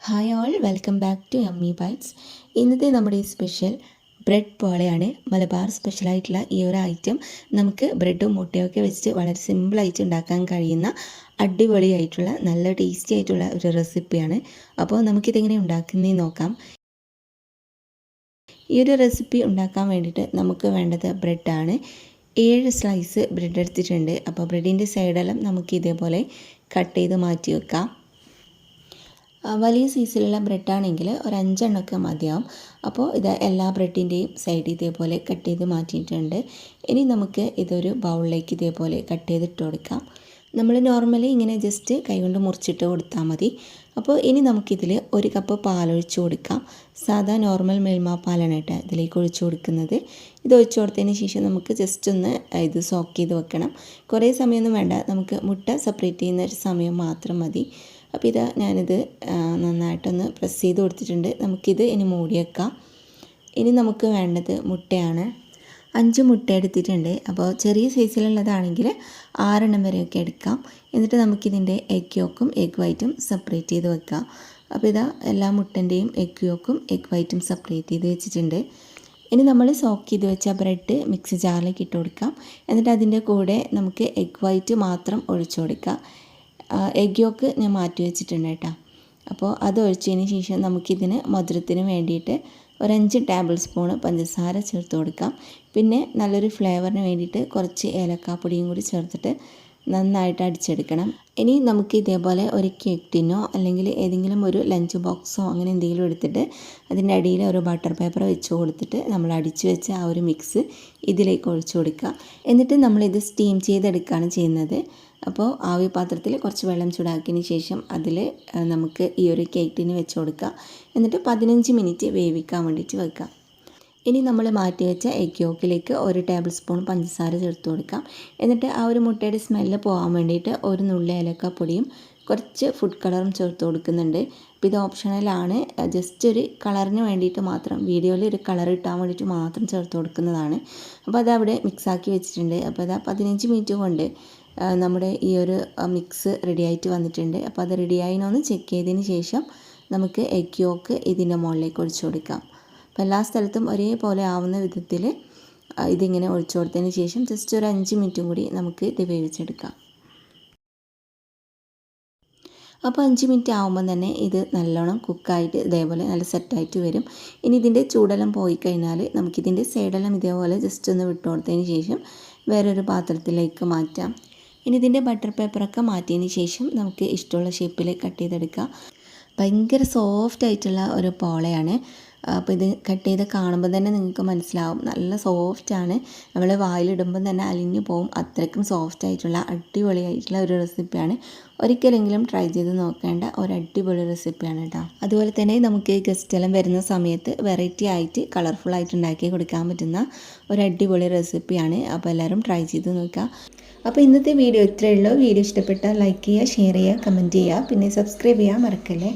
Hi all welcome back to Ammi bites ഇന്നത്തെ നമ്മുടെ special bread പോളയാണ് മലബാർ സ്പെഷ്യലായിട്ടുള്ള ഈ ഒരു ഐറ്റം നമുക്ക് ബ്രെഡും മുട്ടയൊക്കെ വെച്ചിട്ട് വളരെ സിമ്പിളായിട്ട് ഉണ്ടാക്കാൻ കഴിയുന്ന അടിപൊളിയായിട്ടുള്ള നല്ല ടേസ്റ്റി ആയിട്ടുള്ള ഒരു റെസിപ്പിയാണ് അപ്പോൾ നമുക്കിതെങ്ങനെ ഉണ്ടാക്കുന്നതെന്ന് നോക്കാം. ഈ ഒരു റെസിപ്പി ഉണ്ടാക്കാൻ വേണ്ടിയിട്ട് നമുക്ക് വേണ്ടത് ബ്രെഡാണ് ഏഴ് സ്ലൈസ് ബ്രെഡ് എടുത്തിട്ടുണ്ട്. അപ്പോൾ ബ്രെഡിന്റെ സൈഡെല്ലാം നമുക്ക് ഇതേപോലെ കട്ട് ചെയ്ത് മാറ്റി വെക്കാം. വലിയ സൈസിലുള്ള ബ്രെഡാണെങ്കിൽ ഒരു അഞ്ചെണ്ണമൊക്കെ മതിയാവും. അപ്പോൾ ഇത് എല്ലാ ബ്രെഡിന്റെയും സൈഡ് ഇതേപോലെ കട്ട് ചെയ്ത് മാറ്റിയിട്ടുണ്ട്. ഇനി നമുക്ക് ഇതൊരു ബൗളിലേക്ക് ഇതേപോലെ കട്ട് ചെയ്തിട്ട് കൊടുക്കാം. നമ്മൾ നോർമലി ഇങ്ങനെ ജസ്റ്റ് കൈകൊണ്ട് മുറിച്ചിട്ട് കൊടുത്താൽ മതി. അപ്പോൾ ഇനി നമുക്കിതിൽ ഒരു കപ്പ് പാലൊഴിച്ച് കൊടുക്കാം. സാധാ നോർമൽ മിൽമാ പാലാണ് കേട്ടോ ഇതിലേക്ക് ഒഴിച്ചു കൊടുക്കുന്നത്. ഇത് ഒഴിച്ചു കൊടുത്തതിന് ശേഷം നമുക്ക് ജസ്റ്റ് ഒന്ന് ഇത് സോക്ക് ചെയ്ത് വെക്കണം. കുറേ സമയമൊന്നും വേണ്ട. നമുക്ക് മുട്ട സെപ്പറേറ്റ് ചെയ്യുന്ന ഒരു സമയം മാത്രം മതി. അപ്പോൾ ഇതാ ഞാനിത് നന്നായിട്ടൊന്ന് പ്രസ് ചെയ്ത് കൊടുത്തിട്ടുണ്ട്. നമുക്കിത് ഇനി മൂടി വെക്കാം. ഇനി നമുക്ക് വേണ്ടത് മുട്ടയാണ്. അഞ്ച് മുട്ട എടുത്തിട്ടുണ്ട്. അപ്പോൾ ചെറിയ സൈസിലുള്ളതാണെങ്കിൽ ആറെണ്ണം വരെയൊക്കെ എടുക്കാം. എന്നിട്ട് നമുക്കിതിന്റെ എഗ് യോക്കും എഗ് വൈറ്റും സെപ്പറേറ്റ് ചെയ്ത് വെക്കാം. അപ്പോൾ ഇതാ എല്ലാ മുട്ടന്റെയും എഗ് യോക്കും എഗ് വൈറ്റും സെപ്പറേറ്റ് ചെയ്ത് വെച്ചിട്ടുണ്ട്. ഇനി നമ്മൾ സോക്ക് ചെയ്ത് വെച്ച ബ്രെഡ് മിക്സി ജാറിലേക്ക് ഇട്ട് കൊടുക്കാം. എന്നിട്ട് അതിന്റെ കൂടെ നമുക്ക് എഗ് വൈറ്റ് മാത്രം ഒഴിച്ചു കൊടുക്കാം. എഗ് യോക്ക് ഞാൻ മാറ്റി വെച്ചിട്ടുണ്ട് കേട്ടോ. അപ്പോൾ അത് ഒഴിച്ചതിന് ശേഷം നമുക്കിതിന് മധുരത്തിന് വേണ്ടിയിട്ട് ഒരു അഞ്ച് ടേബിൾ സ്പൂണ് പഞ്ചസാര ചേർത്ത് കൊടുക്കാം. പിന്നെ നല്ലൊരു ഫ്ലേവറിന് വേണ്ടിയിട്ട് കുറച്ച് ഏലക്കാപ്പൊടിയും കൂടി ചേർത്തിട്ട് നന്നായിട്ട് അടിച്ചെടുക്കണം. ഇനി നമുക്ക് ഇതേപോലെ ഒരു കേക്ക് ടിന്നോ അല്ലെങ്കിൽ ഏതെങ്കിലും ഒരു ലഞ്ച് ബോക്സോ അങ്ങനെ എന്തെങ്കിലും എടുത്തിട്ട് അതിന്റെ അടിയിൽ ഒരു ബട്ടർ പേപ്പർ വെച്ച് കൊടുത്തിട്ട് നമ്മൾ അടിച്ചു വെച്ച ആ ഒരു മിക്സ് ഇതിലേക്ക് ഒഴിച്ചു കൊടുക്കുക. എന്നിട്ട് നമ്മളിത് സ്റ്റീം ചെയ്തെടുക്കുകയാണ് ചെയ്യുന്നത്. അപ്പോൾ ആവി പാത്രത്തിൽ കുറച്ച് വെള്ളം ചൂടാക്കിയതിന് ശേഷം അതിൽ നമുക്ക് ഈ ഒരു കേക്ക് ടിന് വെച്ച് കൊടുക്കുക. എന്നിട്ട് പതിനഞ്ച് മിനിറ്റ് വേവിക്കാൻ വേണ്ടിയിട്ട് വെക്കുക. ഇനി നമ്മൾ മാറ്റി വെച്ച എഗ് യോക്കിലേക്ക് ഒരു ടേബിൾ സ്പൂൺ പഞ്ചസാര ചേർത്ത് കൊടുക്കാം. എന്നിട്ട് ആ ഒരു മുട്ടയുടെ സ്മെല്ല് പോകാൻ വേണ്ടിയിട്ട് ഒരു നുള്ളി ഏലക്കപ്പൊടിയും കുറച്ച് ഫുഡ് കളറും ചേർത്ത് കൊടുക്കുന്നുണ്ട്. അപ്പോൾ ഇത് ഓപ്ഷണലാണ് ജസ്റ്റ് ഒരു കളറിന് വേണ്ടിയിട്ട് മാത്രം വീഡിയോയിൽ ഒരു കളർ ഇട്ടാൻ വേണ്ടിയിട്ട് മാത്രം ചേർത്ത് കൊടുക്കുന്നതാണ്. അപ്പോൾ അത് അവിടെ മിക്സാക്കി വെച്ചിട്ടുണ്ട്. അപ്പോൾ അത് പതിനഞ്ച് മിനിറ്റ് കൊണ്ട് നമ്മുടെ ഈ ഒരു മിക്സ് റെഡി ആയിട്ട് വന്നിട്ടുണ്ട്. അപ്പോൾ അത് റെഡി ആയിനൊന്ന് ചെക്ക് ചെയ്തതിന് ശേഷം നമുക്ക് എഗ് യോക്ക് ഇതിന്റെ മുകളിലേക്ക് ഒഴിച്ചു കൊടുക്കാം. അപ്പോൾ എല്ലാ സ്ഥലത്തും ഒരേപോലെ ആവുന്ന വിധത്തിൽ ഇതിങ്ങനെ ഒഴിച്ചു കൊടുത്തതിന് ശേഷം ജസ്റ്റ് ഒരു അഞ്ച് മിനിറ്റും കൂടി നമുക്ക് ഇത് വേവിച്ചെടുക്കാം. അപ്പോൾ അഞ്ച് മിനിറ്റ് ആകുമ്പോൾ തന്നെ ഇത് നല്ലോണം കുക്കായിട്ട് ഇതേപോലെ നല്ല സെറ്റായിട്ട് വരും. ഇനി ഇതിന്റെ ചൂടെല്ലാം പോയി കഴിഞ്ഞാൽ നമുക്കിതിന്റെ സൈഡെല്ലാം ഇതേപോലെ ജസ്റ്റ് ഒന്ന് വിട്ടു കൊടുത്തതിന് ശേഷം വേറൊരു പാത്രത്തിലേക്ക് മാറ്റാം. ഇനി ഇതിന്റെ ബട്ടർ പേപ്പറൊക്കെ മാറ്റിയതിന് ശേഷം നമുക്ക് ഇഷ്ടമുള്ള ഷേപ്പിൽ കട്ട് ചെയ്തെടുക്കാം. ഭയങ്കര സോഫ്റ്റ് ആയിട്ടുള്ള ഒരു പോളയാണ്. അപ്പോൾ ഇത് കട്ട് ചെയ്ത് കാണുമ്പോൾ തന്നെ നിങ്ങൾക്ക് മനസ്സിലാവും. നല്ല സോഫ്റ്റാണ് നമ്മൾ വായിലിടുമ്പോൾ തന്നെ അലിഞ്ഞു പോകും അത്രയ്ക്കും സോഫ്റ്റ് ആയിട്ടുള്ള അടിപൊളിയായിട്ടുള്ള ഒരു റെസിപ്പിയാണ് ഒരിക്കലെങ്കിലും ട്രൈ ചെയ്ത് നോക്കേണ്ട ഒരു അടിപൊളി റെസിപ്പിയാണ് കേട്ടോ. അതുപോലെ തന്നെ നമുക്ക് ഗസ്റ്റ് എല്ലാം വരുന്ന സമയത്ത് വെറൈറ്റി ആയിട്ട് കളർഫുൾ ആയിട്ട് ഉണ്ടാക്കി കൊടുക്കാൻ പറ്റുന്ന ഒരു അടിപൊളി റെസിപ്പിയാണ് അപ്പോൾ എല്ലാവരും ട്രൈ ചെയ്ത് നോക്കുക. അപ്പോൾ ഇന്നത്തെ വീഡിയോ ഇത്രയേ ഉള്ളൂ. വീഡിയോ ഇഷ്ടപ്പെട്ടാൽ ലൈക്ക് ചെയ്യുക ഷെയർ ചെയ്യുക കമന്റ് ചെയ്യുക. പിന്നെ സബ്സ്ക്രൈബ് ചെയ്യാൻ മറക്കല്ലേ?